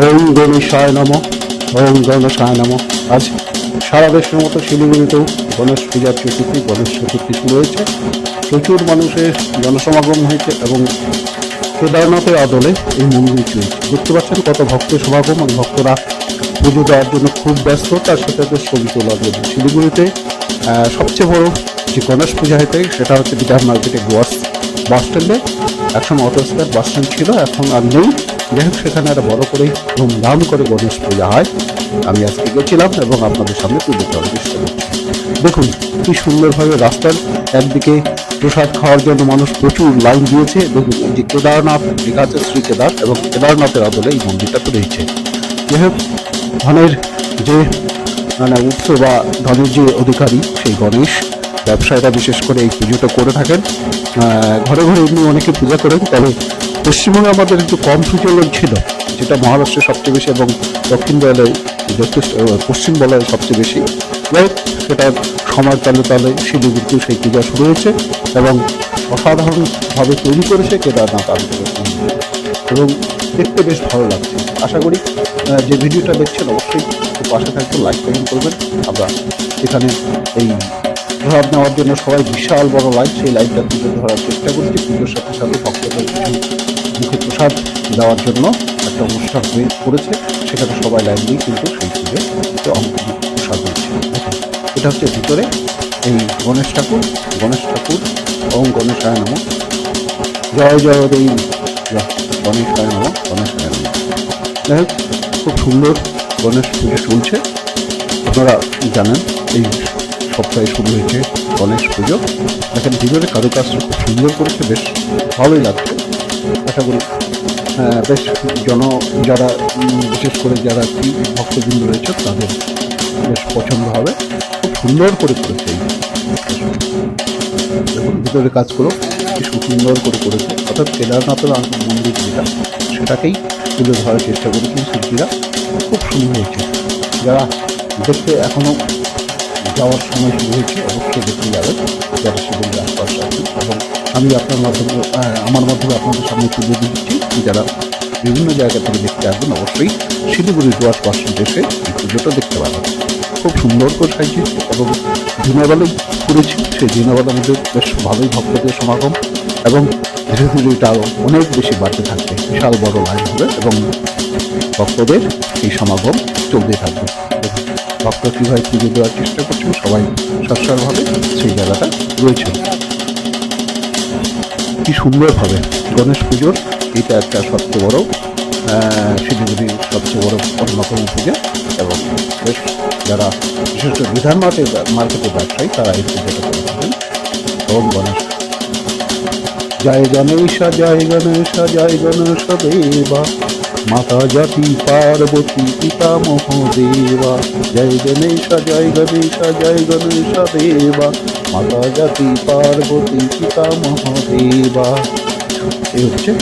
ওম গণেশায় নম, ওম গণেশায় নম। আজ সারা দেশের মতো শিলিগুড়িতেও গণেশ পূজার চতুর্থী, গণেশ চতুর্থী শুরু হয়েছে। প্রচুর মানুষের জনসমাগম হয়েছে এবং কেদারনাথের আদলে এই মন্দির চলছে। দেখতে পাচ্ছেন কত ভক্ত সমাগম এবং ভক্তরা পুজো দেওয়ার জন্য খুব ব্যস্ত, তার সাথে ছবি তোলার জন্য। শিলিগুড়িতে সবচেয়ে বড় যে গণেশ পূজা হইতে সেটা হচ্ছে বিধান মার্কেটে গোয়াস বাস স্ট্যান্ডে একসময় অটো স্ট্যান্ড বাস স্ট্যান্ড ছিল, এখন আর নেই। যাই হোক, সেখানে একটা বড় করে ধুমধাম করে গণেশ পূজা হয়। আমি আজকে গেছিলাম এবং আপনাদের সামনে তুলে ধরার চেষ্টা করছি। দেখুন, কি সুন্দরভাবে রাস্তার একদিকে প্রসাদ খাওয়ার জন্য মানুষ প্রচুর লাইন দিয়েছে। দেখুন, এই যে কেদারনাথ আছে, শ্রী কেদার এবং কেদারনাথের আদলে এই মন্দিরটা রয়েছে। যাই হোক, ধনের যে মানে উৎস বা ধনের যে অধিকারী, সেই গণেশ, ব্যবসায়ীরা বিশেষ করে এই পুজোটা করে থাকেন। ঘরে ঘরে এমনি অনেকে পূজা করেন, তবে পশ্চিমবঙ্গে আমাদের একটু কম সুচলন ছিল, যেটা মহারাষ্ট্রে সবচেয়ে বেশি এবং দক্ষিণ বলয় যথেষ্ট পশ্চিম বলয় সবচেয়ে বেশি। সেটা সময় তালে তালে শিলিগুড়িতেও সেই পূজা শুরু হয়েছে এবং অসাধারণভাবে তৈরি করেছে কেদারনাথ আন্দোলন। এবং দেখতে বেশ ভালো লাগছে। আশা করি যে ভিডিওটা দেখছেন অবশ্যই পাশে থাকবেন লাইক কমেন্ট করবেন। আমরা এখানে এই প্রসাদ নেওয়ার জন্য সবাই বিশাল বড় লাইন সেই লাইনটা তুলে ধরার চেষ্টা করছি। পুজোর সাথে সাথে ভক্তদের প্রসাদ দেওয়ার জন্য একটা অনুষ্ঠান হয়ে পড়েছে। সেখানে সবাই লাইন দিয়ে কিন্তু সেই পুজো প্রসাদ দিচ্ছে। এটা হচ্ছে ভিতরে এই গণেশ ঠাকুর গণেশ ঠাকুর, ওম গণেশায় নম। জয় জয় দেই গণেশায় নম গণেশায় নম। যাই হোক, খুব সুন্দর গণেশ পুজো চলছে। আপনারা জানেন, এই সপ্তাহে শুরু হয়েছে গণেশ পুজো। দেখেন, ভিতরে কারুকাজটা খুব সুন্দর করেছে, বেশ ভালোই লাগছে। আশা করি বেশ জন, যারা বিশেষ করে যারা ভক্তবৃন্দ রয়েছে, তাদের বেশ পছন্দ হবে। খুব সুন্দর করে করেছে দেখুন, ভিতরে কাজগুলো কি সুন্দর করে করেছে। অর্থাৎ কেদারনাথের মন্দির যেটা, সেটাকেই তুলে ধরার চেষ্টা করেছেন শিল্পীরা। খুব সুন্দর হয়েছে। যারা দেখতে এখনও যাওয়ার সময় শুরু হয়েছে অবশ্যই দেখতে যাবেন। আশপাশে আছেন এবং আমি আপনার মাধ্যমে আমার মাধ্যমে আপনাদের সামনে তুলে দিচ্ছি যারা বিভিন্ন জায়গা থেকে দেখতে আসবেন, অবশ্যই শিলিগুড়ির ডুয়ার্স পার্সেন্ট এসে এই পুজোটা দেখতে পাবেন। খুব সুন্দর করে সাজিয়েছি এবং দিনের করেছি। সেই দিনের বেলার মধ্যে বেশ ভালোই ভক্তদের সমাগম এবং ধীরে ধীরে এটা আরও অনেক বেশি বাড়তে থাকবে। বিশাল বড় লাইন হবে এবং ভক্তদের এই সমাগম চলতে থাকবে। ভক্ত কীভাবে পুজো দেওয়ার চেষ্টা করছেন? সবাই সৎসারভাবে সেই জায়গাটা রয়েছে। কি সুন্দরভাবে গণেশ পুজোর, এটা একটা সবচেয়ে বড় শিলিগুড়ির সবচেয়ে বড় অন্যতম পূজা এবং বেশ যারা বিশেষ করে বিধান মার্কেটের মার্কেটে ব্যবসায়ী, তারা এই পুজোটা করে থাকেন এবং গণেশ। জয় গণেশ জয় গণেশ জয় গণেশ, দেবা। মাতা জাতি পার্বতী পিতা মহাদেবা। জয় গণেশ জয় গণেশ জয় গণেশ দেবা। মাতা জাতি পার্বতী পিতা মহাদেবা। এই হচ্ছে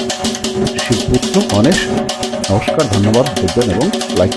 শিবপুত্র গণেশ। নমস্কার, ধন্যবাদ দেখবেন এবং লাইক